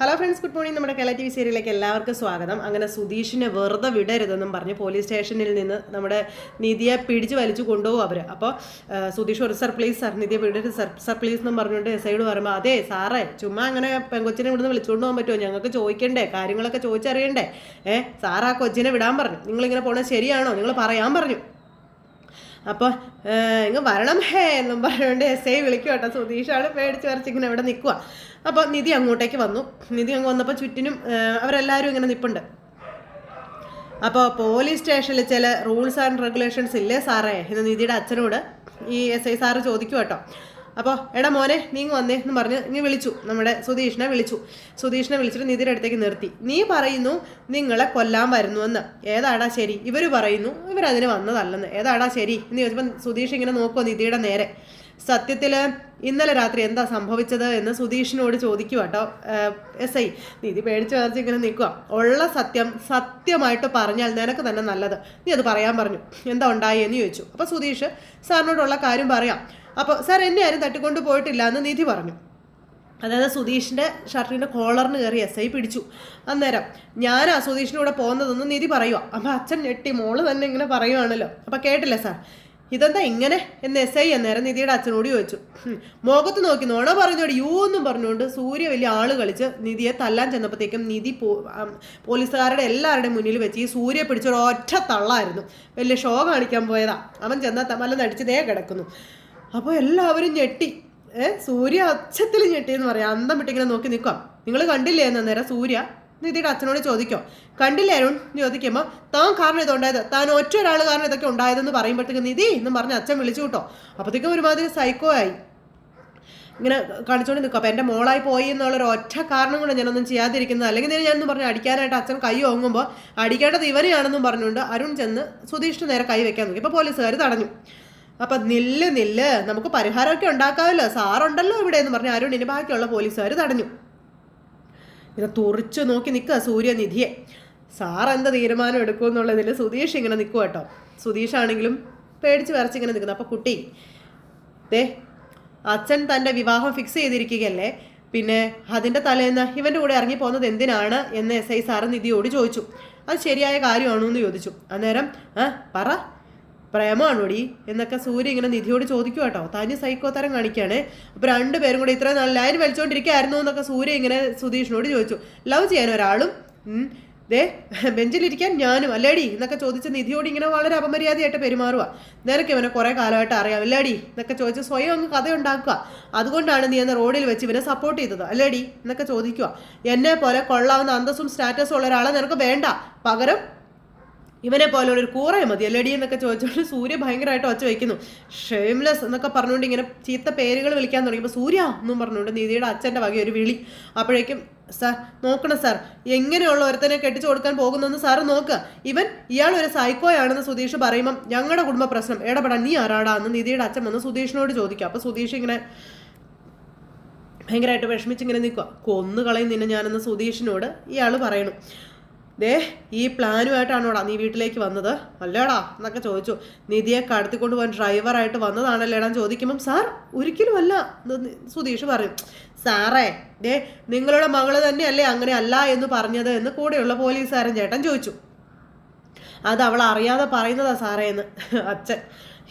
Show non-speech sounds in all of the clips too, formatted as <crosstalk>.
Hello friends good morning നമ്മുടെ Kerala T V സീരിയലിലേക്ക് എല്ലാവർക്കും സ്വാഗതം. അങ്ങനെ സുധീഷിനെ വെറുതെ വിടരുതെന്നും പറഞ്ഞ് പോലീസ് സ്റ്റേഷനിൽ നിന്ന് നമ്മുടെ നിധിയെ പിടിച്ച് വലിച്ചു കൊണ്ടുപോകും അവർ അപ്പോൾ സുധീഷ് ഒരു സർ പ്ലീസ് സർ നിധിയെ വിടരുത് സർ സർ പ്ലീസ് എന്നും പറഞ്ഞുകൊണ്ട് എസ് ഐയോട് പറയുമ്പോൾ അതെ സാറേ ചുമ്മാ അങ്ങനെ പെങ്കൊച്ചിനെ ഇവിടുന്ന് വിളിച്ചുകൊണ്ട് പോകാൻ പറ്റുമോ? ഞങ്ങൾക്ക് ചോദിക്കണ്ടേ കാര്യങ്ങളൊക്കെ ചോദിച്ചറിയണ്ടേ? ഏഹ് സാർ ആ കൊച്ചിനെ വിടാൻ പറഞ്ഞു. നിങ്ങളിങ്ങനെ പോണത് ശരിയാണോ? നിങ്ങൾ പറയാൻ പറഞ്ഞു. അപ്പോൾ ഇങ്ങ് വരണം ഹേ എന്നും പറഞ്ഞുകൊണ്ട് എസ് ഐ വിളിക്കും കേട്ടോ സുധീഷാണ് പേടിച്ച് വരച്ചിങ്ങനെ ഇവിടെ നിൽക്കുക അപ്പോൾ നിധി അങ്ങോട്ടേക്ക് വന്നു. നിധി അങ്ങ് വന്നപ്പോൾ ചുറ്റിനും അവരെല്ലാവരും ഇങ്ങനെ നിൽപ്പുണ്ട് അപ്പോൾ പോലീസ് സ്റ്റേഷനിൽ ചില റൂൾസ് ആൻഡ് റെഗുലേഷൻസ് ഇല്ലേ സാറേ? എന്ന് നിധിയുടെ അച്ഛനോട് ഈ എസ് ഐ സാറ് ചോദിക്കും കേട്ടോ അപ്പോൾ എടാ മോനെ നീ വന്നേ എന്ന് പറഞ്ഞ് ഇങ്ങ് വിളിച്ചു. നമ്മുടെ സുധീഷിനെ വിളിച്ചു. സുധീഷിനെ വിളിച്ചിട്ട് നിധിയുടെ അടുത്തേക്ക് നിർത്തി. നീ പറയുന്നു നിങ്ങളെ കൊല്ലാൻ വരുന്നു എന്ന് ഏതാടാ ശരി? ഇവർ പറയുന്നു ഇവരതിന് വന്നതല്ലെന്ന്. ഏതാടാ ശരി? എന്ന് ചോദിച്ചപ്പോൾ സുധീഷ് ഇങ്ങനെ നോക്കുമോ നിധിയുടെ നേരെ. സത്യത്തിൽ ഇന്നലെ രാത്രി എന്താ സംഭവിച്ചത് എന്ന് സുധീഷിനോട് ചോദിക്കുക കേട്ടോ എസ് ഐ നിധി പേടിച്ച് വേർച്ച് ഇങ്ങനെ നിൽക്കുക ഉള്ള സത്യം സത്യമായിട്ട് പറഞ്ഞാൽ നിനക്ക് തന്നെ നല്ലത്. നീ അത് പറയാൻ പറഞ്ഞു. എന്താ ഉണ്ടായി എന്ന് ചോദിച്ചു. അപ്പോൾ സുധീഷ് സാറിനോടുള്ള കാര്യം പറയാം. അപ്പോൾ സാർ എന്നെ ആരും തട്ടിക്കൊണ്ട് പോയിട്ടില്ല എന്ന് നിധി പറഞ്ഞു. അതായത് സുധീഷിന്റെ ഷർട്ടിന്റെ കോളറിന് കയറി എസ് ഐ പിടിച്ചു. അന്നേരം ഞാനാ സുധീഷിനൂടെ പോകുന്നതെന്ന് നിധി പറയുക അപ്പം അച്ഛൻ ഞെട്ടി മോൾ തന്നെ ഇങ്ങനെ പറയുവാണല്ലോ. അപ്പം കേട്ടില്ല സാർ? ഇതെന്താ ഇങ്ങനെ? എന്ന് എസ് ഐ അന്നേരം നിധിയുടെ അച്ഛനോട് ചോദിച്ചു. "ഹും, മുഖത്ത് നോക്കി നോണ പറഞ്ഞോട്? യൂ എന്നും പറഞ്ഞുകൊണ്ട് സൂര്യ വലിയ ആൾ കളിച്ച് നിധിയെ തല്ലാൻ ചെന്നപ്പോഴത്തേക്കും നിധി പോലീസുകാരുടെ എല്ലാവരുടെയും മുന്നിൽ വെച്ച് ഈ സൂര്യ പിടിച്ചൊരു ഒറ്റ തള്ളായിരുന്നു. വലിയ ഷോ കാണിക്കാൻ പോയതാ. അവൻ ചെന്ന തമല്ല നടിച്ച് ദേ കിടക്കുന്നു. അപ്പോൾ എല്ലാവരും ഞെട്ടി. ഏഹ് സൂര്യ അച്ഛത്തിൽ ഞെട്ടി എന്ന് പറയാം. അന്തം വിട്ടിങ്ങനെ നോക്കി നിൽക്കാം നിങ്ങൾ കണ്ടില്ലേ എന്ന നേരം സൂര്യ? നിധിയുടെ അച്ഛനോട് ചോദിക്കോ. കണ്ടില്ല അരുൺ? ചോദിക്കുമ്പോൾ താൻ കാരണം ഇതുണ്ടായത് താൻ ഒറ്റ ഒരാൾ കാരണം ഇതൊക്കെ ഉണ്ടായതെന്ന് പറയുമ്പോഴത്തേക്ക് നിധി എന്നും പറഞ്ഞ് അച്ഛൻ വിളിച്ചു കിട്ടോ. അപ്പോഴത്തേക്കും ഒരുമാതിരി സൈക്കോ ആയി. ഇങ്ങനെ കാണിച്ചുകൊണ്ട് നിൽക്കും. അപ്പോൾ എന്റെ മോളായി പോയി എന്നുള്ളൊരു ഒറ്റ കാരണം കൊണ്ട് ഞാനൊന്നും ചെയ്യാതിരിക്കുന്നത്. അല്ലെങ്കിൽ ഞാൻ ഞാനൊന്നും പറഞ്ഞു അടിക്കാനായിട്ട് അച്ഛൻ കൈ ഓങ്ങുമ്പോൾ അടിക്കേണ്ടത് ഇവനെയാണെന്നും പറഞ്ഞുകൊണ്ട് അരുൺ ചെന്ന് സുധീഷിന് നേരെ കൈ വെക്കാൻ നോക്കി. ഇപ്പോൾ പോലീസുകാർ തടഞ്ഞു. അപ്പം നില്ല് നില്ല്. നമുക്ക് പരിഹാരമൊക്കെ ഉണ്ടാക്കാമല്ലോ. സാറുണ്ടല്ലോ ഇവിടെ എന്ന് പറഞ്ഞ് ഇനി ബാക്കിയുള്ള പോലീസുകാർ തടഞ്ഞു. ഇങ്ങനെ തുറിച്ചു നോക്കി നിൽക്കുക സൂര്യനിധിയെ. സാർ എന്ത് തീരുമാനം എടുക്കും എന്നുള്ളതിൽ സുധീഷ് ഇങ്ങനെ നിൽക്കുക കേട്ടോ. സുധീഷാണെങ്കിലും പേടിച്ച് വരച്ചിങ്ങനെ നിൽക്കുന്നത് അപ്പോൾ കുട്ടി ദേ അച്ഛൻ തന്റെ വിവാഹം ഫിക്സ് ചെയ്തിരിക്കുകയല്ലേ? പിന്നെ അതിന്റെ തലേന്ന് ഇവന്റെ കൂടെ ഇറങ്ങി പോകുന്നത് എന്തിനാണ് എന്ന് എസ് ഐ സാറ് നിധിയോട് ചോദിച്ചു. അത് ശരിയായ കാര്യമാണോ എന്ന് ചോദിച്ചു. അന്നേരം ആ പറ. പ്രേമാണോടി? എന്നൊക്കെ സൂര്യ ഇങ്ങനെ നിധിയോട് ചോദിക്കും കേട്ടോ തനി സൈക്കോ തരം കാണിക്കുകയാണ് അപ്പോൾ രണ്ടുപേരും കൂടെ ഇത്ര നല്ല ലൈൻ വലിച്ചുകൊണ്ടിരിക്കുകയായിരുന്നു എന്നൊക്കെ സൂര്യ ഇങ്ങനെ സുധീഷിനോട് ചോദിച്ചു. ലവ് ചെയ്യാൻ ഒരാളും? ദേ ബെഞ്ചിലിരിക്കാൻ ഞാനും. അല്ലേടി? എന്നൊക്കെ ചോദിച്ച നിധിയോട് ഇങ്ങനെ വളരെ അപമര്യാദയായിട്ട് പെരുമാറുക നിനക്ക് ഇവനെ കുറേ കാലമായിട്ട് അറിയാം അല്ലേടി എന്നൊക്കെ ചോദിച്ച് സ്വയം അങ്ങ് കഥ ഉണ്ടാക്കുക അതുകൊണ്ടാണ് നീ എന്ന റോഡിൽ വെച്ച് ഇവനെ സപ്പോർട്ട് ചെയ്തത്. അല്ലേടി? എന്നൊക്കെ ചോദിക്കുക എന്നെ പോലെ കൊള്ളാവുന്ന അന്തസ്സും സ്റ്റാറ്റസും ഉള്ള ഒരാളെ നിനക്ക് വേണ്ട. പകരം ഇവനെ പോലെ ഒരു കൂറയെ മതി. അല്ലേടി എന്നൊക്കെ ചോദിച്ചുകൊണ്ട് സൂര്യ ഭയങ്കരമായിട്ട് ഒച്ച വയ്ക്കുന്നു ഷെയിംലെസ് എന്നൊക്കെ പറഞ്ഞുകൊണ്ട് ഇങ്ങനെ ചീത്ത പേരുകൾ വിളിക്കാൻ തുടങ്ങിയപ്പോൾ സൂര്യ എന്നും പറഞ്ഞുകൊണ്ട് നീതിയുടെ അച്ഛന്റെ വക ഒരു വിളി. അപ്പോഴേക്കും സാർ നോക്കണം സാർ. എങ്ങനെയുള്ള ഒരുത്തനെ കെട്ടിച്ചു കൊടുക്കാൻ പോകുന്നെന്ന് സാറ് നോക്കുക ഇവൻ ഇയാൾ ഒരു സൈക്കോയാണെന്ന് സുധീഷ് പറയുമ്പം ഞങ്ങളുടെ കുടുംബ പ്രശ്നം. ഇടപെടാൻ നീ ആരാടാ? എന്ന് നിധിയുടെ അച്ഛൻ വന്ന് സുധീഷിനോട് ചോദിക്കുക അപ്പോൾ സുധീഷ് ഇങ്ങനെ ഭയങ്കരമായിട്ട് വിഷമിച്ചിങ്ങനെ നിൽക്കുക കൊന്നു കളയും നിന്നെ ഞാനെന്ന് സുധീഷിനോട് ഇയാൾ പറയണു. ദേ ഈ പ്ലാനുമായിട്ടാണോടാ നീ വീട്ടിലേക്ക് വന്നത്? അല്ലേടാ എന്നൊക്കെ ചോദിച്ചു. നിധിയെ കടത്തിക്കൊണ്ട് പോകാൻ ഡ്രൈവറായിട്ട് വന്നതാണല്ലേടാ ചോദിക്കുമ്പം സാർ ഒരിക്കലും അല്ല. എന്ന് സുധീഷ് പറയും. സാറേ ദേ നിങ്ങളുടെ മകൾ തന്നെയല്ലേ അങ്ങനെ അല്ല എന്ന് പറഞ്ഞത്? എന്ന് കൂടെയുള്ള പോലീസുകാരൻ ചേട്ടൻ ചോദിച്ചു. അത് അവൾ അറിയാതെ പറയുന്നതാ സാറേ എന്ന്. അച്ഛൻ.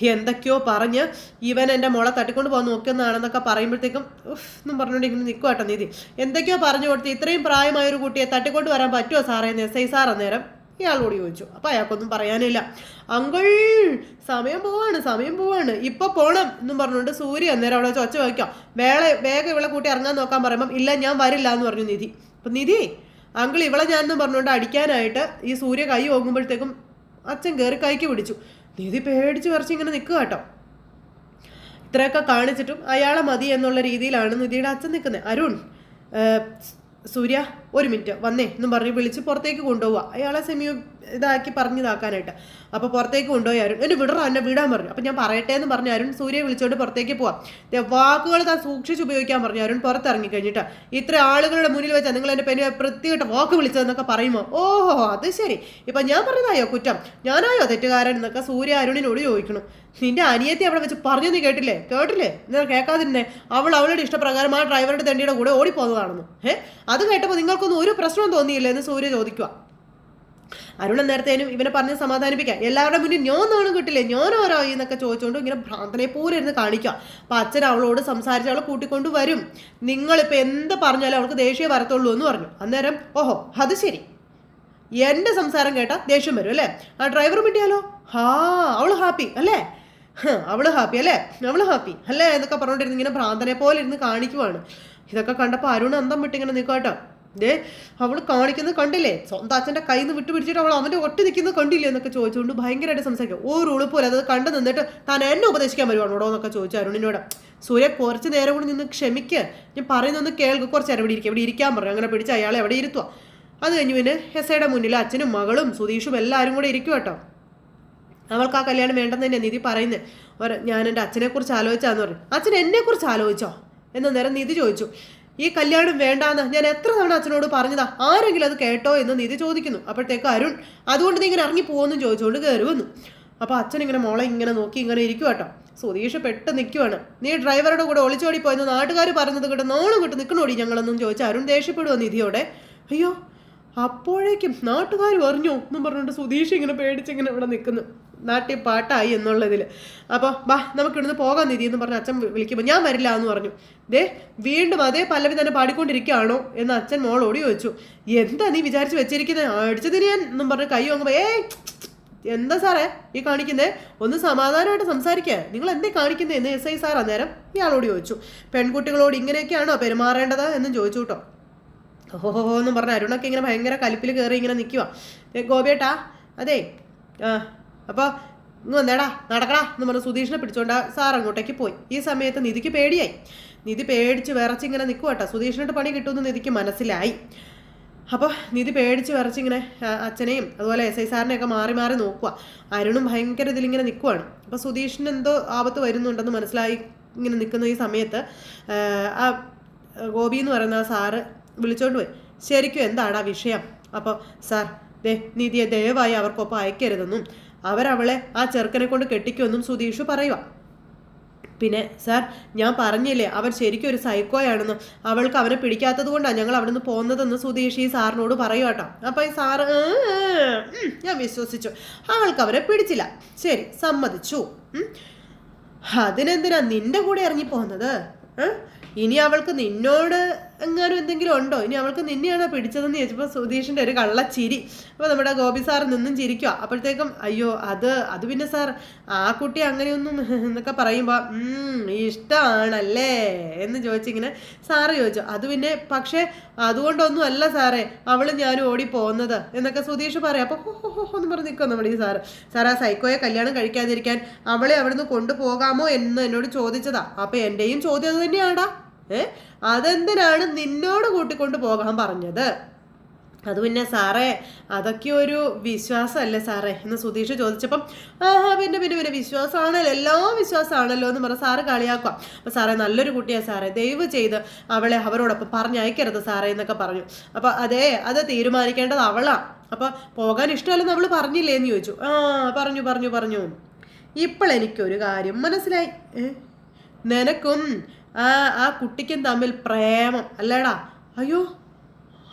എന്തൊക്കെയോ പറഞ്ഞ് ഇവൻ എന്റെ മോളെ തട്ടിക്കൊണ്ട് പോകാൻ നോക്കുന്നതാണെന്നൊക്കെ പറയുമ്പോഴത്തേക്കും എന്നും പറഞ്ഞുകൊണ്ട് ഇങ്ങനെ നിൽക്കുക കേട്ടോ നീതി. എന്തൊക്കെയോ പറഞ്ഞു കൊടുത്ത് ഇത്രയും പ്രായമായ ഒരു കുട്ടിയെ തട്ടിക്കൊണ്ട് വരാൻ പറ്റുമോ സാറേ എന്ന് എസ് ഐ സാർ അന്നേരം ഇയാളോട് ചോദിച്ചു. അപ്പം അയാൾക്കൊന്നും പറയാനില്ല. അങ്കൾ സമയം പോവാണ് സമയം പോവാണ്. ഇപ്പൊ പോണം എന്നും പറഞ്ഞുകൊണ്ട് സൂര്യ അന്നേരം അവിടെ ചൊച്ച വയ്ക്കാം വേളെ വേഗം ഇവളെ കൂട്ടി ഇറങ്ങാൻ നോക്കാൻ പറയുമ്പം ഇല്ല ഞാൻ വരില്ല എന്ന് പറഞ്ഞു നിധി അപ്പം നിധി അങ്കിൾ ഇവളെ ഞാനെന്ന് പറഞ്ഞുകൊണ്ട് അടിക്കാനായിട്ട് ഈ സൂര്യ കൈ ഓങ്ങുമ്പോഴത്തേക്കും അച്ഛൻ കയറി കൈക്ക് പിടിച്ചു. നിധി പേടിച്ച് വരച്ച് ഇങ്ങനെ നിൽക്കുക കേട്ടോ. ഇത്രയൊക്കെ കാണിച്ചിട്ടും അയാളെ മതി എന്നുള്ള രീതിയിലാണ് നിധിയുടെ അച്ഛൻ നിൽക്കുന്നത്. അരുൺ സൂര്യ ഒരു മിനിറ്റ്. വന്നേ എന്നും പറഞ്ഞ് വിളിച്ച് പുറത്തേക്ക് കൊണ്ടുപോവുക അയാളെ സെമി ഇതാക്കി പറഞ്ഞിതാക്കാനായിട്ട്. അപ്പോൾ പുറത്തേക്ക് കൊണ്ടുപോയി അരുൺ. എന്നെ വിടറ എന്നെ വിടാൻ പറഞ്ഞു. അപ്പോൾ ഞാൻ പറയട്ടെ എന്ന് പറഞ്ഞ അരുൺ സൂര്യയെ വിളിച്ചോണ്ട് പുറത്തേക്ക് പോവാം. വാക്കുകൾ താൻ സൂക്ഷിച്ച് ഉപയോഗിക്കാൻ പറഞ്ഞു അരുൺ പുറത്തിറങ്ങി കഴിഞ്ഞിട്ട്. ഇത്ര ആളുകളുടെ മുന്നിൽ വെച്ചാൽ നിങ്ങൾ എന്റെ പെന്നെ പ്രത്യേകമായിട്ട് വാക്ക് വിളിച്ചതെന്നൊക്കെ പറയുമോ? ഓഹോ അത് ശരി. ഇപ്പം ഞാൻ പറഞ്ഞതായോ കുറ്റം? ഞാനായോ തെറ്റുകാരൻ എന്നൊക്കെ സൂര്യ അരുണിനോട് ചോദിക്കണം. നിന്റെ അനിയത്തി അവിടെ വെച്ച് പറഞ്ഞു നീ കേട്ടില്ലേ? കേട്ടില്ലേ? നിങ്ങൾ കേൾക്കാതിരുന്നേ. അവൾ അവളുടെ ഇഷ്ടപ്രകാരം ആ ഡ്രൈവറുടെ തണ്ടിയുടെ കൂടെ ഓടിപ്പോകുന്നതാണെന്ന്. ഏഹ് അത് കേട്ടപ്പോൾ നിങ്ങൾക്കൊന്നും ഒരു പ്രശ്നവും തോന്നിയില്ല എന്ന് സൂര്യ ചോദിക്കുക. അരുൺ നേരത്തേനും ഇവനെ പറഞ്ഞ് സമാധാനിപ്പിക്കാം എല്ലാവരുടെ മുന്നിൽ ഞാൻ ഞാനാണ് കിട്ടില്ലേ? ഞാനോരോ എന്നൊക്കെ ചോദിച്ചുകൊണ്ട് ഇങ്ങനെ ഭ്രാന്തനെ പോലെ ഇരുന്ന് കാണിക്കുക. അപ്പൊ അച്ഛൻ അവളോട് സംസാരിച്ച് അവളെ കൂട്ടിക്കൊണ്ട് വരും. നിങ്ങളിപ്പോൾ എന്ത് പറഞ്ഞാലും അവൾക്ക് ദേഷ്യം വരത്തുള്ളൂ എന്ന് പറഞ്ഞു. അന്നേരം ഓഹോ അത് ശരി. എന്റെ സംസാരം കേട്ടാ ദേഷ്യം വരും അല്ലേ? ആ ഡ്രൈവർ മിണ്ടിയാലോ? ഹാ അവൾ ഹാപ്പി അല്ലേ? അവൾ ഹാപ്പി അല്ലേ? അവൾ ഹാപ്പി അല്ലേ? എന്നൊക്കെ പറഞ്ഞോണ്ടിരുന്നു ഇങ്ങനെ ഭ്രാന്തനെ പോലെ ഇരുന്ന് കാണിക്കുവാണ്. ഇതൊക്കെ കണ്ടപ്പോൾ അരുൺ അന്തം വിട്ടിങ്ങനെ നിൽക്കാട്ടോ ദേ അവൾ കാണിക്കുന്നത് കണ്ടില്ലേ? സ്വന്തം അച്ഛന്റെ കയ്യിൽ നിന്ന് വിട്ടു പിടിച്ചിട്ട് അവൾ അവന്റെ ഒട്ടി നിൽക്കുന്നത് കണ്ടില്ലേ എന്നൊക്കെ ചോദിച്ചുകൊണ്ട് ഭയങ്കരമായിട്ട് സംസാരിക്കും. ഒരു ഉളുപ്പോലെ അത് കണ്ടു നിന്നിട്ട് താൻ എന്നെ ഉപദേശിക്കാൻ വരുവാണോടോ എന്നൊക്കെ ചോദിച്ചു അരുണിനോട്. സൂര്യ കുറച്ച് നേരം കൂടി നിന്ന് ക്ഷമിക്ക്. ഞാൻ പറയുന്നൊന്ന് കേൾക്ക്. കുറച്ച് നേരം ഇവിടെ ഇരിക്കുക ഇവിടെ ഇരിക്കാൻ പറഞ്ഞു. അങ്ങനെ പിടിച്ച് അയാളെ എവിടെ ഇരുത്തുക അത് കഴിഞ്ഞ് പിന്നെ ഹെസയുടെ മുന്നിൽ അച്ഛനും മകളും സുധീഷും എല്ലാവരും കൂടെ ഇരിക്കും കേട്ടോ അവൾക്ക് ആ കല്യാണം വേണ്ടെന്ന് തന്നെ നിധി പറയുന്നത് ഞാൻ എന്റെ അച്ഛനെക്കുറിച്ച് ആലോചിച്ചാന്ന് പറഞ്ഞു. അച്ഛൻ എന്നെക്കുറിച്ച് ആലോചിച്ചോ? എന്ന് നേരം നിധി ചോദിച്ചു. ഈ കല്യാണം വേണ്ടാന്ന് ഞാൻ എത്ര തവണ അച്ഛനോട് പറഞ്ഞതാ? ആരെങ്കിലും അത് കേട്ടോ എന്ന് നിധി ചോദിക്കുന്നു. അപ്പോഴത്തേക്ക് അരുൺ അതുകൊണ്ട് നീ ഇങ്ങനെ ഇറങ്ങി പോകുമെന്ന് ചോദിച്ചുകൊണ്ട് കയറി വന്നു. അപ്പോൾ അച്ഛൻ ഇങ്ങനെ മോളെ ഇങ്ങനെ നോക്കി ഇങ്ങനെ ഇരിക്കും കേട്ടോ സുധീഷ് പെട്ട് നിൽക്കുവാണ് നീ ഡ്രൈവറുടെ കൂടെ ഒളിച്ചോടി പോയെന്ന് നാട്ടുകാർ പറഞ്ഞത് കിട്ടും നോളും കിട്ടും നിൽക്കണോടി ഞങ്ങളെന്നും? ചോദിച്ചു അരുൺ ദേഷ്യപ്പെടുവോ നിധിയോടെ. അയ്യോ അപ്പോഴേക്കും നാട്ടുകാർ അറിഞ്ഞോ? എന്നും പറഞ്ഞുകൊണ്ട് സുധീഷ് ഇങ്ങനെ പേടിച്ച് ഇങ്ങനെ ഇവിടെ നിൽക്കുന്നു നാട്ടിൽ പാട്ടായി എന്നുള്ളതിൽ അപ്പോൾ ബാ നമുക്ക് ഇവിടുന്ന് പോകാൻ നിധി എന്ന് പറഞ്ഞ് അച്ഛൻ വിളിക്കുമ്പോൾ ഞാൻ വരില്ല എന്ന് പറഞ്ഞു. ദേ വീണ്ടും അതേ പല്ലവി തന്നെ പാടിക്കൊണ്ടിരിക്കുകയാണോ? എന്ന് അച്ഛൻ മോളോട് ചോദിച്ചു. എന്താ നീ വിചാരിച്ച് വെച്ചിരിക്കുന്നത് അടിച്ചതിന് ഞാൻ എന്നും പറഞ്ഞ് കൈ വാങ്ങുമ്പോൾ ഏയ് എന്താ സാറേ ഈ കാണിക്കുന്നേ? ഒന്ന് സമാധാനമായിട്ട് സംസാരിക്കുക നിങ്ങൾ എന്തേ കാണിക്കുന്നേ? എന്ന് എസ് ഐ സാർ അന്നേരം ഇയാളോട് ചോദിച്ചു. പെൺകുട്ടികളോട് ഇങ്ങനെയൊക്കെയാണോ പെരുമാറേണ്ടത്? എന്നും ചോദിച്ചു കേട്ടോ. ഓഹോ എന്നും പറഞ്ഞ അരുണൊക്കെ ഇങ്ങനെ ഭയങ്കര കലിപ്പിൽ കയറി ഇങ്ങനെ നിൽക്കുക ഗോപിയേട്ടാ അതെ ആ അപ്പോൾ ഇങ്ങ് വന്നേടാ നടക്കടാ എന്ന് പറഞ്ഞ് സുധീഷിനെ പിടിച്ചോണ്ട് ആ സാർ അങ്ങോട്ടേക്ക് പോയി. ഈ സമയത്ത് നിധിക്ക് പേടിയായി. നിധി പേടിച്ച് വിറച്ച് ഇങ്ങനെ നിൽക്കുക കേട്ടോ പണി കിട്ടുമെന്ന് നിധിക്ക് മനസ്സിലായി. അപ്പോൾ നിധി പേടിച്ച് വിറച്ചിങ്ങനെ അച്ഛനെയും അതുപോലെ എസ് ഐ സാറിനെയൊക്കെ മാറി മാറി നോക്കുക അരുണും ഭയങ്കര ഇതിലിങ്ങനെ നിൽക്കുവാണ് അപ്പോൾ സുധീഷിന് എന്തോ ആപത്ത് വരുന്നുണ്ടെന്ന് മനസ്സിലായി ഇങ്ങനെ നിൽക്കുന്ന ഈ സമയത്ത് ആ ഗോപി എന്ന് പറയുന്ന ആ സാറ് വിളിച്ചോണ്ട് പോയി. ശരിക്കും എന്താടാ വിഷയം? അപ്പോൾ സാർ ദേ നിധിയെ ദയവായി അവർക്കൊപ്പം അയക്കരുതെന്നും അവരവളെ ആ ചെറുക്കനെ കൊണ്ട് കെട്ടിക്കുമെന്നും സുധീഷ് പറയുക. പിന്നെ സാർ ഞാൻ പറഞ്ഞില്ലേ അവൻ ശരിക്കും ഒരു സൈക്കോയാണെന്ന്. അവൾക്ക് അവനെ പിടിക്കാത്തത് കൊണ്ടാണ് ഞങ്ങൾ അവിടെ നിന്ന് പോകുന്നതെന്ന് സുധീഷ് ഈ സാറിനോട് പറയും കേട്ടോ. അപ്പം ഈ സാറ് "ഏ, ഏ, ഞാൻ വിശ്വസിച്ചു. അവൾക്ക് അവരെ പിടിച്ചില്ല. ശരി സമ്മതിച്ചു. അതിനെന്തിനാ നിന്റെ കൂടെ ഇറങ്ങിപ്പോകുന്നത്? ഇനി അവൾക്ക് നിന്നോട് എങ്ങാനും എന്തെങ്കിലും ഉണ്ടോ? ഇനി അവൾക്ക് നിന്നെയാണോ പിടിച്ചതെന്ന് ചോദിച്ചപ്പോൾ സുധീഷിന്റെ ഒരു കള്ളച്ചിരി. അപ്പോൾ നമ്മുടെ ഗോപി സാർ നിന്നും ചിരിക്കുക അപ്പോഴത്തേക്കും അയ്യോ അത് അത് പിന്നെ സാർ ആ കുട്ടി അങ്ങനെയൊന്നും <laughs> എന്നൊക്കെ പറയുമ്പോൾ ഇഷ്ടമാണല്ലേ എന്ന് ചോദിച്ചിങ്ങനെ സാറ് ചോദിച്ചു. അത് പിന്നെ പക്ഷേ അതുകൊണ്ടൊന്നും അല്ല സാറേ അവൾ ഞാനും ഓടി പോകുന്നത് എന്നൊക്കെ സുധീഷ് പറയാം. അപ്പോൾ ഹോ ഹോ എന്ന് പറഞ്ഞ് നിൽക്കുക നമ്മുടെ ഈ സാറ്. സാർ ആ സൈക്കോയെ കല്യാണം കഴിക്കാതിരിക്കാൻ അവളെ അവിടുന്ന് കൊണ്ടുപോകാമോ? എന്ന് എന്നോട് ചോദിച്ചതാ. അപ്പോൾ എന്റെയും ചോദ്യം അത് തന്നെയാടാ. ഏ? അതെന്തിനാണ് നിന്നോട് കൂട്ടിക്കൊണ്ട് പോകാൻ പറഞ്ഞത്? അത് പിന്നെ സാറേ അതൊക്കെ ഒരു വിശ്വാസമല്ലേ സാറേ? എന്ന് സുധീഷ് ചോദിച്ചപ്പം ആഹാ പിന്നെ പിന്നെ പിന്നെ വിശ്വാസമാണല്ലോ എല്ലാം വിശ്വാസമാണല്ലോ എന്ന് പറഞ്ഞാൽ സാറ് കളിയാക്കുക അപ്പോൾ സാറേ നല്ലൊരു കുട്ടിയാ സാറേ. ദയവ് ചെയ്ത് അവളെ അവരോടൊപ്പം പറഞ്ഞയക്കരുത് സാറേ എന്നൊക്കെ പറഞ്ഞു. അപ്പോൾ അതെ അത് തീരുമാനിക്കേണ്ടത് അവളാണ് അപ്പോൾ പോകാൻ ഇഷ്ടമല്ലെന്ന് അവൾ പറഞ്ഞില്ലേ എന്ന് ചോദിച്ചു. ആ പറഞ്ഞു പറഞ്ഞു പറഞ്ഞു. ഇപ്പോൾ എനിക്കൊരു കാര്യം മനസ്സിലായി? നിനക്കും ആ ആ കുട്ടിക്കും തമ്മിൽ പ്രേമം അല്ലേടാ? അയ്യോ.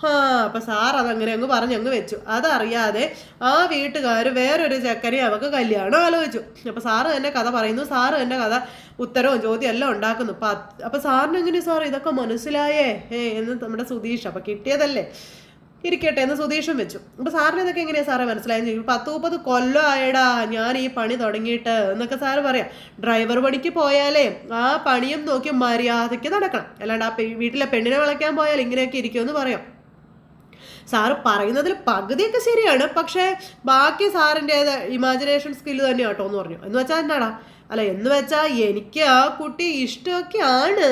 ആ അപ്പം സാർ അതങ്ങനെ അങ്ങ് പറഞ്ഞു അങ്ങ് വെച്ചു. അതറിയാതെ ആ വീട്ടുകാർ വേറൊരു ചെക്കനെ അവൾക്ക് കല്യാണം ആലോചിച്ചു. അപ്പോൾ സാറ് തന്നെ കഥ പറയുന്നു. സാറ് തന്നെ കഥ ഉത്തരവും ചോദ്യം എല്ലാം ഉണ്ടാക്കുന്നു. അപ്പം അപ്പം എങ്ങനെയാണ് സാർ ഇതൊക്കെ മനസ്സിലായേ? ഏ എന്ന് നമ്മുടെ സുധീഷ്. അപ്പം കിട്ടിയതല്ലേ? ഇരിക്കട്ടെ എന്ന് സുധീഷും വെച്ചു. അപ്പൊ സാറിന് ഇതൊക്കെ എങ്ങനെയാ സാറേ മനസ്സിലായെന്ന് ചോദിക്കും പത്ത് മുപ്പത് കൊല്ലം ആയടാ ഞാൻ ഈ പണി തുടങ്ങിയിട്ട് എന്നൊക്കെ സാറ് പറയാം. ഡ്രൈവർ പണിക്ക് പോയാലേ ആ പണിയും നോക്കി മര്യാദയ്ക്ക് നടക്കണം. അല്ലാണ്ട് ആ വീട്ടിലെ പെണ്ണിനെ വിളയ്ക്കാൻ പോയാൽ ഇങ്ങനെയൊക്കെ ഇരിക്കുമെന്ന് പറയാം. സാറ് പറയുന്നതിൽ പകുതിയൊക്കെ ശരിയാണ്. പക്ഷേ ബാക്കി സാറിന്റെ ഇമാജിനേഷൻ സ്കില്ല് തന്നെ കേട്ടോ എന്ന് പറഞ്ഞു. എന്ന് വെച്ചാൽ എന്നാടാ? അല്ല എന്ന് വെച്ചാൽ എനിക്ക് ആ കുട്ടി ഇഷ്ടമൊക്കെയാണ്.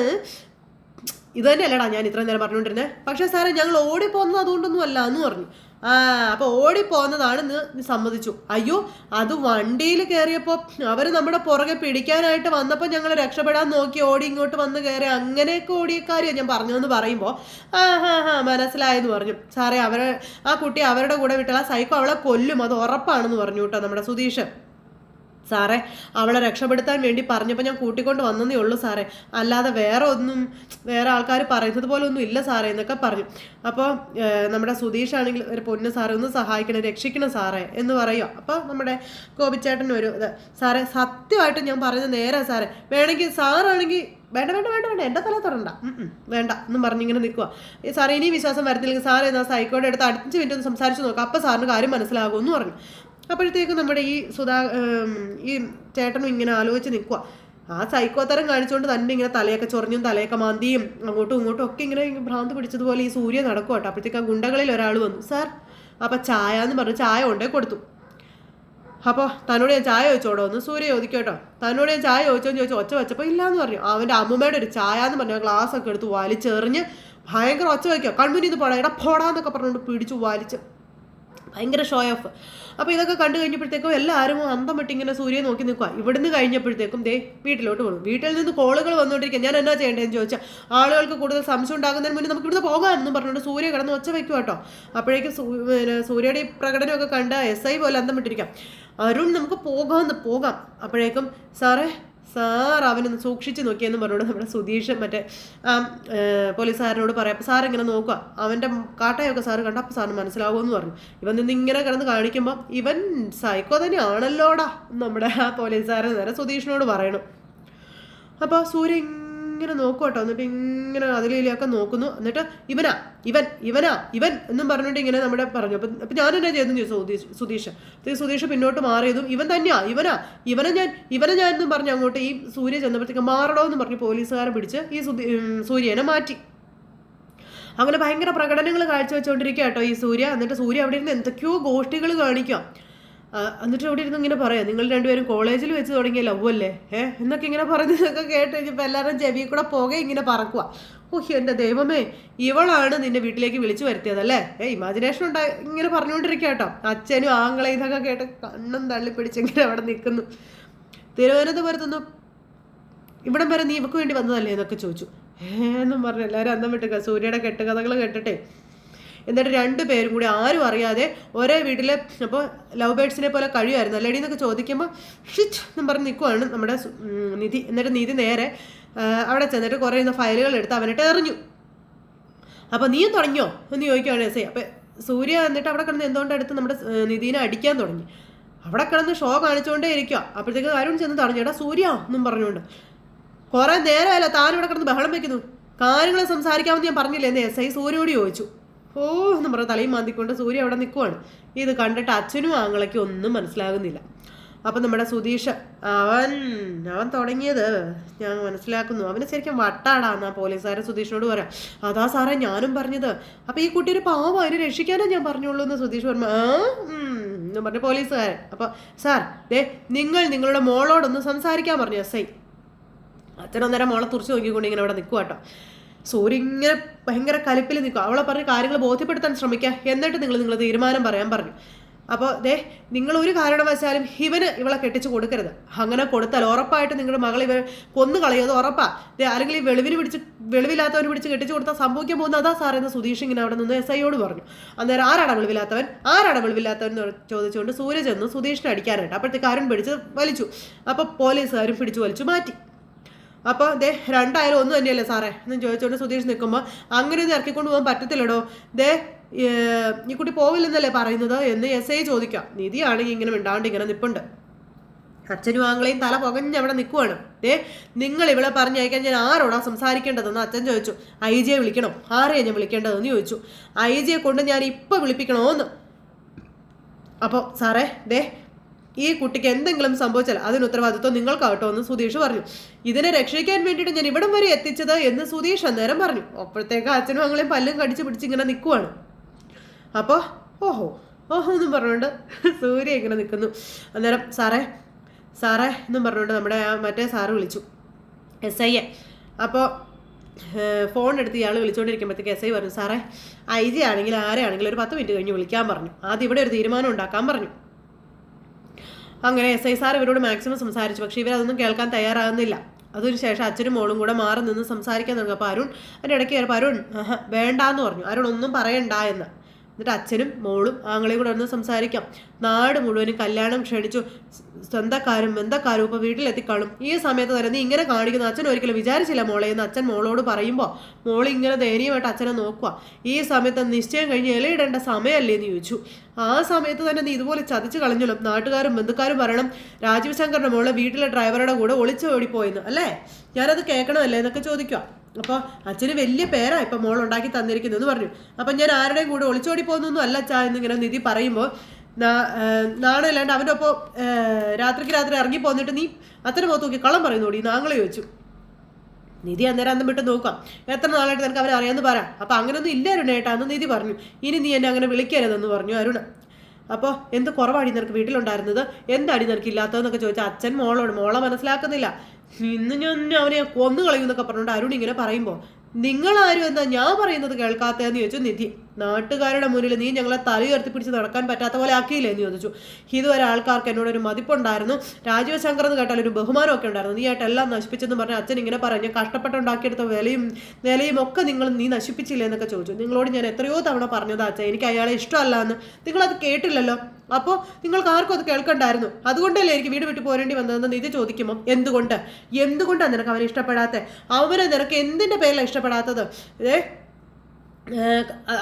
ഇത് തന്നെയല്ലടാ ഞാൻ ഇത്രയും നേരം പറഞ്ഞുകൊണ്ടിരുന്നത് പക്ഷേ സാറേ ഞങ്ങൾ ഓടിപ്പോകുന്നത് അതുകൊണ്ടൊന്നും അല്ല എന്ന് പറഞ്ഞു. ആ അപ്പോൾ ഓടിപ്പോന്നതാണ് നീ സമ്മതിച്ചു. അയ്യോ അത് വണ്ടിയിൽ കയറിയപ്പോൾ അവർ നമ്മുടെ പുറകെ പിടിക്കാനായിട്ട് വന്നപ്പോൾ ഞങ്ങൾ രക്ഷപ്പെടാൻ നോക്കി ഓടി ഇങ്ങോട്ട് വന്ന് കയറി അങ്ങനെയൊക്കെ ഓടിയ കാര്യം ഞാൻ പറഞ്ഞതെന്ന് പറയുമ്പോൾ ആ ഹാ ഹാ മനസ്സിലായെന്ന് പറഞ്ഞു. സാറേ അവരെ ആ കുട്ടി അവരുടെ കൂടെ വിട്ടാൽ ആ സൈക്കോ അവളെ കൊല്ലും അത് ഉറപ്പാണെന്ന് പറഞ്ഞു കേട്ടോ നമ്മുടെ സുധീഷ്. സാറേ അവളെ രക്ഷപ്പെടുത്താൻ വേണ്ടി പറഞ്ഞപ്പോൾ ഞാൻ കൂട്ടിക്കൊണ്ട് വന്നതേ ഉള്ളൂ സാറേ. അല്ലാതെ വേറെ ഒന്നും വേറെ ആൾക്കാർ പറയുന്നത് പോലെ ഒന്നും ഇല്ല സാറേ എന്നൊക്കെ പറഞ്ഞു. അപ്പോൾ നമ്മുടെ സുധീഷ് ആണെങ്കിൽ ഒരു പൊന്ന് സാറേ ഒന്ന് സഹായിക്കണം രക്ഷിക്കണം സാറേ എന്ന് പറയുക അപ്പോൾ നമ്മുടെ ഗോപിച്ചേട്ടൻ ഒരു ഇത്. സാറേ സത്യമായിട്ട് ഞാൻ പറഞ്ഞത് നേരെ സാറേ. വേണമെങ്കിൽ സാറാണെങ്കിൽ വേണ്ട വേണ്ട വേണ്ട വേണ്ട എന്റെ തല ഉം, വേണ്ട എന്നും പറഞ്ഞിങ്ങനെ നിൽക്കുക ഈ സാറേ ഇനി വിശ്വാസം വരുന്നില്ലെങ്കിൽ സാറേ എന്നാൽ സൈക്കോടെ എടുത്ത് അടുത്ത മിനിറ്റ് ഒന്ന് സംസാരിച്ച് നോക്കാം. അപ്പോൾ സാറിന് കാര്യം മനസ്സിലാകുമെന്ന് പറഞ്ഞു. അപ്പോഴത്തേക്കും നമ്മുടെ ഈ സുധാ ഈ ചേട്ടനും ഇങ്ങനെ ആലോചിച്ച് നിൽക്കുക ആ സൈക്കോത്തരം കാണിച്ചുകൊണ്ട് തന്നെ ഇങ്ങനെ തലയൊക്കെ ചൊറിഞ്ഞും തലയൊക്കെ മാന്തിയും അങ്ങോട്ടും ഇങ്ങോട്ടും ഒക്കെ ഇങ്ങനെ ഭ്രാന്ത് പിടിച്ചതുപോലെ ഈ സൂര്യ നടക്കുക കേട്ടോ. അപ്പോഴത്തേക്ക് ആ ഗുണ്ടകളിൽ ഒരാൾ വന്നു. സാർ അപ്പം ചായ എന്ന് പറഞ്ഞ് ചായ കൊണ്ടേ കൊടുത്തു. അപ്പോൾ തന്നോട് ഞാൻ ചായ ചോദിച്ചോടോ ഒന്ന് സൂര്യ ചോദിക്കട്ടോ കേട്ടോ. തന്നോട് ഞാൻ ചായ ചോദിച്ചോന്ന് ചോദിച്ചു. ഒച്ച വെച്ചപ്പോൾ ഇല്ലാന്ന് പറഞ്ഞു. അവന്റെ അമ്മൂമ്മയുടെ ഒരു ചായ എന്ന് പറഞ്ഞ ഗ്ലാസ് ഒക്കെ എടുത്ത് വലിച്ചെറിഞ്ഞ് ഭയങ്കര ഒച്ച വയ്ക്കുക കൺമുന്നിന്ന് പോടാ എടാ പോടാന്നൊക്കെ പറഞ്ഞുകൊണ്ട് പിടിച്ചു വലിച്ച് ഭയങ്കര ഷോ ഓഫ് അപ്പോൾ ഇതൊക്കെ കണ്ടു കഴിഞ്ഞപ്പോഴത്തേക്കും എല്ലാവരും അന്തം വിട്ട് ഇങ്ങനെ സൂര്യ നോക്കി നിൽക്കുക ഇവിടുന്ന് കഴിഞ്ഞപ്പോഴത്തേക്കും ദേ വീട്ടിലോട്ട് പോകും വീട്ടിൽ നിന്ന് കോളുകൾ വന്നുകൊണ്ടിരിക്കുക ഞാൻ എന്നാ ചെയ്യേണ്ടതെന്ന് ചോദിച്ചാൽ ആളുകൾക്ക് കൂടുതൽ സംശയം ഉണ്ടാകുന്നതിന് മുന്നേ നമുക്ക് ഇവിടുന്ന് പോകാമെന്നും പറഞ്ഞുകൊണ്ട് സൂര്യ കിടന്ന് ഒച്ച വെക്കുക കേട്ടോ അപ്പോഴേക്കും സൂര്യയുടെ ഈ പ്രകടനമൊക്കെ കണ്ട് എസ് ഐ പോലെ അന്തം വിട്ടിരിക്കാം. അരുൺ നമുക്ക് പോകാമെന്ന് പോകാം. അപ്പോഴേക്കും സാറേ സാർ അവനൊന്ന് സൂക്ഷിച്ച് നോക്കിയെന്ന് പറഞ്ഞോട് നമ്മുടെ സുധീഷ് മറ്റേ ആ പോലീസുകാരനോട് പറയാം അപ്പോൾ സാർ ഇങ്ങനെ നോക്കുക. അവന്റെ കാട്ടയൊക്കെ സാറ് കണ്ട അപ്പോൾ സാറിന് മനസ്സിലാവുമെന്ന് പറഞ്ഞു. ഇവൻ നിന്ന് ഇങ്ങനെ കിടന്ന് കാണിക്കുമ്പോൾ ഇവൻ സൈക്കോ തന്നെയാണല്ലോടാ നമ്മുടെ ആ പോലീസുകാരൻ നേരെ സുധീഷിനോട് പറയണം. അപ്പോൾ സൂര്യ ഇങ്ങനെ നോക്കും കേട്ടോ എന്നിട്ട് ഇങ്ങനെ അതിലൊക്കെ നോക്കുന്നു. എന്നിട്ട് ഇവനാ ഇവൻ ഇവനാ ഇവൻ എന്നും പറഞ്ഞിട്ട് ഇങ്ങനെ നമ്മുടെ പറഞ്ഞു. അപ്പം അപ്പം ഞാൻ എന്നാ ചെയ്തെന്ന് ചോദിച്ചു സുധീഷ് സുധീഷ്? പിന്നോട്ട് മാറിയതും ഇവൻ തന്നെയാ ഇവനാ ഇവനെ ഞാൻ ഇവനെ ഞാൻ എന്നും പറഞ്ഞ് അങ്ങോട്ട് ഈ സൂര്യ ചെന്നപ്പോഴത്തേക്ക് മാറണോ എന്ന് പറഞ്ഞ് പോലീസുകാരെ പിടിച്ച് ഈ സൂര്യനെ മാറ്റി. അങ്ങനെ ഭയങ്കര പ്രകടനങ്ങൾ കാഴ്ചവെച്ചുകൊണ്ടിരിക്കുക കേട്ടോ ഈ സൂര്യ. എന്നിട്ട് സൂര്യ അവിടെ ഇരുന്ന് എന്തൊക്കെയോ ഗോഷ്ഠികൾ കാണിക്കാം എന്നിട്ട് അവിടെ ഇരുന്ന് ഇങ്ങനെ പറയാം? നിങ്ങൾ രണ്ടുപേരും കോളേജിൽ വെച്ച് തുടങ്ങിയ ലവ് അല്ലേ? ഏഹ് എന്നൊക്കെ ഇങ്ങനെ പറഞ്ഞതൊക്കെ കേട്ട് കഴിഞ്ഞപ്പോൾ എല്ലാവരും ചെവി കൂടെ പുക ഇങ്ങനെ പറക്കുക ഓഹ് എന്റെ ദൈവമേ ഇവളാണ് നിന്നെ വീട്ടിലേക്ക് വിളിച്ചു വരുത്തിയതല്ലേ? ഏ ഇമാജിനേഷൻ ഉണ്ടായി ഇങ്ങനെ പറഞ്ഞുകൊണ്ടിരിക്കുക കേട്ടോ. അച്ഛനും ആങ്ങളെ ഇതൊക്കെ കേട്ട് കണ്ണും ഇങ്ങനെ അവിടെ നിൽക്കുന്നു തിരുവനന്തപുരത്തുനിന്ന് ഇവിടം വരെ നീ ഇവക്ക് വേണ്ടി വന്നതല്ലേ എന്നൊക്കെ ചോദിച്ചു. ഏന്നും പറഞ്ഞു എല്ലാവരും അന്തം വിട്ടുക സൂര്യയുടെ കെട്ടുകഥകൾ കേട്ടിട്ടെ. എന്നിട്ട് രണ്ട് പേരും കൂടി ആരും അറിയാതെ ഒരേ വീട്ടിൽ അപ്പോൾ ലവ് ബേഡ്സിനെ പോലെ കഴിയുമായിരുന്നു. അല്ലേടി എന്നൊക്കെ ചോദിക്കുമ്പോൾ ഷിച്ച് എന്ന് പറഞ്ഞ് നിൽക്കുവാണ് നമ്മുടെ നിധി. എന്നിട്ട് നിധി നേരെ അവിടെ ചെന്നിട്ട് കുറേ ഫയലുകൾ എടുത്ത് അവനിട്ട് എറിഞ്ഞു. അപ്പോൾ നീയും തുടങ്ങിയോ? എന്ന് ചോദിക്കുകയാണ് എസ് ഐ. അപ്പോൾ സൂര്യ എന്നിട്ട് അവിടെ കിടന്ന് എന്തുകൊണ്ട് എടുത്ത് നമ്മുടെ നിധിനെ നിധീനെ അടിക്കാൻ തുടങ്ങി? അവിടെ കിടന്ന് ഷോ കാണിച്ചുകൊണ്ടേ ഇരിക്കുക അപ്പോഴത്തേക്ക് അരുൺ ചെന്ന് തടഞ്ഞു എടാ സൂര്യ എന്നും പറഞ്ഞുകൊണ്ട്. കുറേ നേരമല്ല താൻ ഇവിടെ കിടന്ന് ബഹളം വെക്കുന്നു. കാര്യങ്ങൾ സംസാരിക്കാമെന്ന് ഞാൻ പറഞ്ഞില്ലേ എന്ന് എസ് ഐ സൂര്യോട് ചോദിച്ചു. ഓ എന്ന് പറഞ്ഞ തലയും മാന്തിക്കൊണ്ട് സൂര്യ അവിടെ നിൽക്കുവാണ് ഇത് കണ്ടിട്ട് അച്ഛനും ആങ്ങളയ്ക്കും ഒന്നും മനസ്സിലാകുന്നില്ല. അപ്പം നമ്മുടെ സുധീഷ് അവൻ അവൻ തുടങ്ങിയത് ഞാൻ മനസ്സിലാക്കുന്നു. അവന് ശരിക്കും വട്ടാടാന്ന് ആ പോലീസുകാരൻ സുധീഷിനോട് പറയാം. അതാ സാറേ ഞാനും പറഞ്ഞത്. അപ്പം ഈ കുട്ടി ഒരു പാവം അതിനെ രക്ഷിക്കാനേ ഞാൻ പറഞ്ഞുള്ളൂ എന്ന് സുധീഷ് പറഞ്ഞു ആ എന്ന് പറഞ്ഞ പോലീസുകാരൻ. അപ്പോൾ സാർ ദേ നിങ്ങൾ നിങ്ങളുടെ മോളോടൊന്ന് സംസാരിക്കാൻ പറഞ്ഞു എസ് ഐ. അച്ഛനൊന്നേരം മോളെ തുറച്ച് നോക്കിക്കൊണ്ട് ഇങ്ങനെ അവിടെ നിൽക്കുക കേട്ടോ സൂര്യ ഇങ്ങനെ ഭയങ്കര കലിപ്പിൽ നിൽക്കും. അവളെ പറഞ്ഞ കാര്യങ്ങൾ ബോധ്യപ്പെടുത്താൻ ശ്രമിക്കുക എന്നിട്ട് നിങ്ങൾ നിങ്ങൾ തീരുമാനം പറയാൻ പറഞ്ഞു. അപ്പോൾ ദേ നിങ്ങൾ ഒരു കാരണവശാലും ഇവന് ഇവളെ കെട്ടിച്ച് കൊടുക്കരുത്. അങ്ങനെ കൊടുത്താൽ ഉറപ്പായിട്ട് നിങ്ങളുടെ മകൾ ഇവ കൊന്നു കളയുന്നത് ഉറപ്പാ. ദേ ആരെങ്കിലും ഈ വെളിവിന് പിടിച്ച് വെളിവില്ലാത്തവന് പിടിച്ച് കെട്ടിച്ച് കൊടുത്താൽ സംഭവിക്കാൻ പോകുന്ന അതാ സാർ എന്ന് സുധീഷ് ഇങ്ങനെ അവിടെ നിന്ന് എസ് ഐയോട് പറഞ്ഞു. അന്നേരം ആരാണ് വെളിവില്ലാത്തവൻ? ആരാണ് വെളിവില്ലാത്തവൻ എന്ന് ചോദിച്ചുകൊണ്ട് സൂര്യ ചെന്ന് സുധീഷിനെ അടിക്കാനായിട്ട് അപ്പോഴത്തെ കാരൻ പിടിച്ച് വലിച്ചു. അപ്പോൾ പോലീസുകാരും പിടിച്ച് വലിച്ചു മാറ്റി. അപ്പോൾ ദേ രണ്ടായാലും ഒന്നും തന്നെയല്ലേ സാറേ? എന്ന് ചോദിച്ചുകൊണ്ട് സുധീഷ് നിൽക്കുമ്പോൾ അങ്ങനെ ഒന്നും ഇറക്കിക്കൊണ്ട് പോകാൻ പറ്റത്തില്ലടോ. ദേ ഏ, ഈ കുട്ടി പോവില്ലെന്നല്ലേ പറയുന്നത്? എന്ന് എസ് ഐ ചോദിക്കാം. നിധിയാണെങ്കിൽ ഇങ്ങനെ മിണ്ടാണ്ട് ഇങ്ങനെ നിൽപ്പുണ്ട് അച്ഛനും ആങ്ങളെയും തല പുകഞ്ഞ് അവിടെ നിൽക്കുവാണ് ദേ നിങ്ങൾ ഇവിടെ പറഞ്ഞയക്കാൻ ഞാൻ ആരോടാ സംസാരിക്കേണ്ടതെന്ന് അച്ഛൻ ചോദിച്ചു. ഐ ജിയെ വിളിക്കണോ? ആരെയാണ് ഞാൻ വിളിക്കേണ്ടതെന്ന് ചോദിച്ചു. ഐ ജിയെ കൊണ്ട് ഞാൻ ഇപ്പം വിളിപ്പിക്കണോന്ന്. അപ്പോൾ സാറേ ദേ ഈ കുട്ടിക്ക് എന്തെങ്കിലും സംഭവിച്ചാൽ അതിന് ഉത്തരവാദിത്വം നിങ്ങൾക്കാവട്ടോ എന്ന് സുധീഷ് പറഞ്ഞു. ഇതിനെ രക്ഷിക്കാൻ വേണ്ടിയിട്ട് ഞാൻ ഇവിടം വരെ എത്തിച്ചത് എന്ന് സുധീഷ് അന്നേരം പറഞ്ഞു. അപ്പോഴത്തേക്ക് അച്ഛനും അങ്ങളെയും പല്ലും കടിച്ച് പിടിച്ച് ഇങ്ങനെ നിൽക്കുവാണ് അപ്പോൾ ഓഹോ ഓഹോ എന്നും പറഞ്ഞുകൊണ്ട് സൂര്യ ഇങ്ങനെ നിൽക്കുന്നു അന്നേരം സാറേ സാറേ എന്നും പറഞ്ഞുകൊണ്ട് നമ്മുടെ മറ്റേ സാറ് വിളിച്ചു. എസ് ഐ എ അപ്പോൾ ഫോൺ എടുത്ത് ഇയാൾ വിളിച്ചുകൊണ്ടിരിക്കുമ്പോഴത്തേക്ക് എസ് ഐ പറഞ്ഞു സാറേ ഐ ജി ആണെങ്കിൽ ആരെയാണെങ്കിലും ഒരു പത്ത് മിനിറ്റ് കഴിഞ്ഞ് വിളിക്കാൻ പറഞ്ഞു. ആദ്യം ഇവിടെ ഒരു തീരുമാനം ഉണ്ടാക്കാൻ പറഞ്ഞു. അങ്ങനെ എസ് ഐ സാർ ഇവരോട് മാക്സിമം സംസാരിച്ചു. പക്ഷേ ഇവരതൊന്നും കേൾക്കാൻ തയ്യാറാകുന്നില്ല. അതിനുശേഷം അച്ഛനും മോളും കൂടെ മാറി നിന്ന് സംസാരിക്കാൻ തുടങ്ങി. അപ്പോൾ അരുൺ അതിന്റെ ഇടയ്ക്ക് അരുൺ വേണ്ട വേണ്ടാന്ന് പറഞ്ഞു. അരുൺ ഒന്നും പറയണ്ട എന്ന്. എന്നിട്ട് അച്ഛനും മോളും ആങ്ങളെയും കൂടെ ഒന്ന് സംസാരിക്കാം. നാട് മുഴുവനും കല്യാണം ക്ഷണിച്ചു. സ്വന്തക്കാരും ബന്ധക്കാരും ഇപ്പോൾ വീട്ടിലെത്തിക്കാണും. ഈ സമയത്ത് തന്നെ നീ ഇങ്ങനെ കാണിക്കുന്ന. അച്ഛൻ ഒരിക്കലും വിചാരിച്ചില്ല മോളെ എന്ന് അച്ഛൻ മോളോട് പറയുമ്പോൾ മോൾ ഇങ്ങനെ ദയനീയമായിട്ട് അച്ഛനെ നോക്കുക ഈ സമയത്ത് നിശ്ചയം കഴിഞ്ഞ് ഇലയിടേണ്ട സമയമല്ലേ എന്ന് ചോദിച്ചു. ആ സമയത്ത് തന്നെ നീ ഇതുപോലെ ചതിച്ച് കളഞ്ഞല്ലോ. നാട്ടുകാരും ബന്ധുക്കാരും പറയണം രാജീവ് ശങ്കറിന്റെ മോളെ വീട്ടിലെ ഡ്രൈവറുടെ കൂടെ ഒളിച്ചു ഓടിപ്പോയെന്ന് അല്ലേ? ഞാനത് കേൾക്കണമല്ലേ എന്നൊക്കെ ചോദിക്കുക അപ്പോൾ അച്ഛന് വലിയ പേരാ ഇപ്പം മോൾ ഉണ്ടാക്കി തന്നിരിക്കുന്നു എന്ന് പറഞ്ഞു. അപ്പം ഞാൻ ആരുടെയും കൂടെ ഒളിച്ചോടി പോകുന്നൊന്നും അല്ല അച്ഛാ എന്നിങ്ങനെ നിധി പറയുമ്പോൾ നാണല്ലാണ്ട് അവന്റെ ഒപ്പം രാത്രിക്ക് രാത്രി ഇറങ്ങി പോന്നിട്ട് നീ അച്ഛനെ മുഖത്ത് നോക്കി കള്ളം പറയുന്നോടി? നാങ്ങളെ ചോദിച്ചു. നിധി അന്നേരം അന്നും വിട്ട് നോക്കാം. എത്ര നാളായിട്ട് നിനക്ക് അവരെ അറിയാമെന്ന് പറ. അപ്പം അങ്ങനെയൊന്നും ഇല്ല അരുണേട്ടാ അന്ന് നിധി പറഞ്ഞു. ഇനി നീ എന്നെ അങ്ങനെ വിളിക്കരുതെന്ന് പറഞ്ഞു അരുണ. അപ്പോൾ എന്ത് കുറവാടി നിനക്ക് വീട്ടിലുണ്ടായിരുന്നത്? എന്താടി നിനക്ക് ഇല്ലാത്തതെന്നൊക്കെ ചോദിച്ചാൽ അച്ഛൻ മോളോട് മോളെ മനസ്സിലാക്കുന്നില്ല. ഇന്ന് ഞാൻ അവനെ കൊന്നു കളയുമെന്നൊക്കെ പറഞ്ഞുകൊണ്ട് അരുൺ ഇങ്ങനെ പറയുമ്പോൾ നിങ്ങളാരും എന്താ ഞാൻ പറയുന്നത് കേൾക്കാത്തതെന്ന് ചോദിച്ചു നിധി. നാട്ടുകാരുടെ മുന്നിൽ നീ ഞങ്ങളെ തല ഉയർത്തിപ്പിടിച്ച് നടക്കാൻ പറ്റാത്ത പോലെ ആക്കിയില്ലേ എന്ന് ചോദിച്ചു. ഇതുവരെ ആൾക്കാർക്ക് എന്നോട് ഒരു മതിപ്പുണ്ടായിരുന്നു. രാജീവ് ശങ്കർ എന്ന് കേട്ടാൽ ഒരു ബഹുമാനമൊക്കെ ഉണ്ടായിരുന്നു. നീ ആയിട്ട് എല്ലാം നശിപ്പിച്ചെന്ന് പറഞ്ഞ അച്ഛൻ ഇങ്ങനെ പറഞ്ഞു. കഷ്ടപ്പെട്ടുണ്ടാക്കിയെടുത്ത വിലയും നിലയും ഒക്കെ നിങ്ങൾ നീ നശിപ്പിച്ചില്ലേ എന്നൊക്കെ ചോദിച്ചു. നിങ്ങളോട് ഞാൻ എത്രയോ തവണ പറഞ്ഞതാ അച്ഛൻ എനിക്ക് അയാളെ ഇഷ്ടമല്ല എന്ന് നിങ്ങളത് കേട്ടില്ലല്ലോ. അപ്പോൾ നിങ്ങൾക്ക് ആർക്കും അത് കേൾക്കണ്ടായിരുന്നു. അതുകൊണ്ടല്ലേ എനിക്ക് വീട് വിട്ട് പോരേണ്ടി വന്നതെന്ന് നിധി ചോദിക്കുമ്പോൾ എന്തുകൊണ്ട്? എന്തുകൊണ്ടാണ് നിനക്ക് അവനെ ഇഷ്ടപ്പെടാത്തത് അവനെ നിനക്ക് എന്തിന്റെ പേരിലാണ് ഇഷ്ടപ്പെടാത്തത്? ഏ?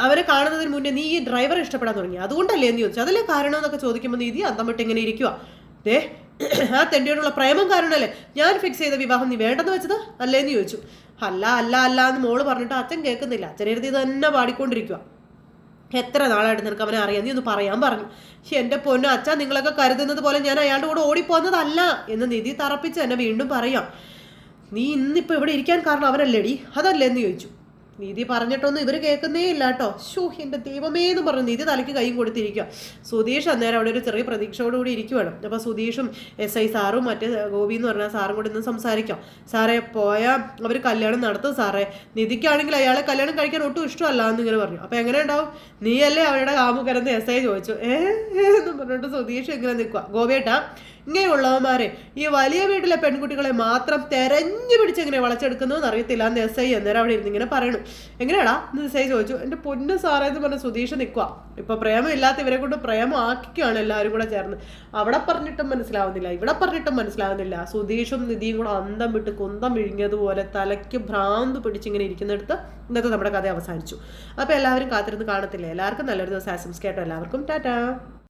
അവരെ കാണുന്നതിന് മുന്നേ നീ ഈ ഡ്രൈവറെ ഇഷ്ടപ്പെടാൻ തുടങ്ങി. അതുകൊണ്ടല്ലേ എന്ന് ചോദിച്ചു. അതല്ലേ കാരണം എന്നൊക്കെ ചോദിക്കുമ്പോൾ നീതി അന്തം വിട്ട് ഇങ്ങനെ ഇരിക്കുക ദേ ആ തെണ്ടിയോടുള്ള പ്രേമം കാരണമല്ലേ ഞാൻ ഫിക്സ് ചെയ്ത വിവാഹം നീ വേണ്ടെന്ന് വെച്ചത്? അല്ലേന്ന് ചോദിച്ചു. അല്ല അല്ല അല്ല എന്ന് മോൾ പറഞ്ഞിട്ട് അച്ഛൻ കേൾക്കുന്നില്ല. അച്ഛനെടുത്ത് തന്നെ പാടിക്കൊണ്ടിരിക്കുക എത്ര നാളായിട്ട് നിനക്ക് അവനെ അറിയാം? നീ ഒന്ന് പറയാൻ പറഞ്ഞു. എന്റെ പൊന്നു അച്ഛൻ നിങ്ങളൊക്കെ കരുതുന്നത് പോലെ ഞാൻ അയാളുടെ കൂടെ ഓടിപ്പോന്നതല്ല എന്ന് നിധി തറപ്പിച്ച് എന്നെ വീണ്ടും പറയാം. നീ ഇന്നിപ്പോൾ ഇവിടെ ഇരിക്കാൻ കാരണം അവനല്ലേടി? അതല്ലേ എന്ന് ചോദിച്ചു. നീതി പറഞ്ഞിട്ടൊന്നും ഇവർ കേൾക്കുന്നേ ഇല്ല കേട്ടോ. ഷൂ എന്റെ ദൈവമേ എന്ന് പറഞ്ഞു നീതി തലയ്ക്ക് കൈ കൊടുത്തിരിക്കുക. സുധീഷ് അന്നേരം അവിടെ ഒരു ചെറിയ പ്രതീക്ഷയോടുകൂടി ഇരിക്കുവാണ്. അപ്പോൾ സുധീഷും എസ് ഐ സാറും മറ്റേ ഗോപി എന്ന് പറഞ്ഞാൽ സാറും കൂടി ഇന്ന് സംസാരിക്കാം. സാറേ പോയാൽ അവർ കല്യാണം നടത്തും സാറേ. നിധിക്കാണെങ്കിൽ അയാളെ കല്യാണം കഴിക്കാൻ ഒട്ടും ഇഷ്ടമല്ല എന്നിങ്ങനെ പറഞ്ഞു. അപ്പോൾ എങ്ങനെ ഉണ്ടാവും? നീയല്ലേ അവരുടെ കാമുകരെന്ന് എസ് ഐ ചോദിച്ചു. ഏ എന്ന് പറഞ്ഞിട്ട് സുധീഷ് ഇങ്ങനെ നിൽക്കുക ഗോപിയേട്ടാ ഇങ്ങനെയുള്ളവന്മാരെ ഈ വലിയ വീട്ടിലെ പെൺകുട്ടികളെ മാത്രം തെരഞ്ഞു പിടിച്ച് എങ്ങനെ വളച്ചെടുക്കുന്നതെന്ന് അറിയത്തില്ല എന്ന് എസ് ഐ അന്നേരം അവിടെ ഇരുന്ന് ഇങ്ങനെ പറയണു. എങ്ങനെയാടാ? എന്ന് എസ് ഐ ചോദിച്ചു. എന്റെ പൊന്നു സാറേ എന്ന് പറഞ്ഞ സുധീഷ് നിൽക്കുക ഇപ്പൊ പ്രേമമില്ലാത്ത ഇവരെ കൊണ്ട് പ്രേമം ആക്കിക്കുകയാണ് എല്ലാവരും കൂടെ ചേർന്ന്. അവിടെ പറഞ്ഞിട്ടും മനസ്സിലാവുന്നില്ല ഇവിടെ പറഞ്ഞിട്ടും മനസ്സിലാവുന്നില്ല. സുധീഷും നിധിയും കൂടെ അന്തം വിട്ട് കുന്തം വിഴുങ്ങിയതുപോലെ തലയ്ക്ക് ഭ്രാന്ത് പിടിച്ചിങ്ങനെ ഇരിക്കുന്നിടത്ത് ഇന്നത്തെ നമ്മുടെ കഥ അവസാനിച്ചു. അപ്പോൾ എല്ലാവരും കാത്തിരുന്ന് കാണത്തില്ലേ? എല്ലാവർക്കും നല്ലൊരു ദിവസം ആശംസിക്കട്ടോ എല്ലാവർക്കും ടാറ്റാ.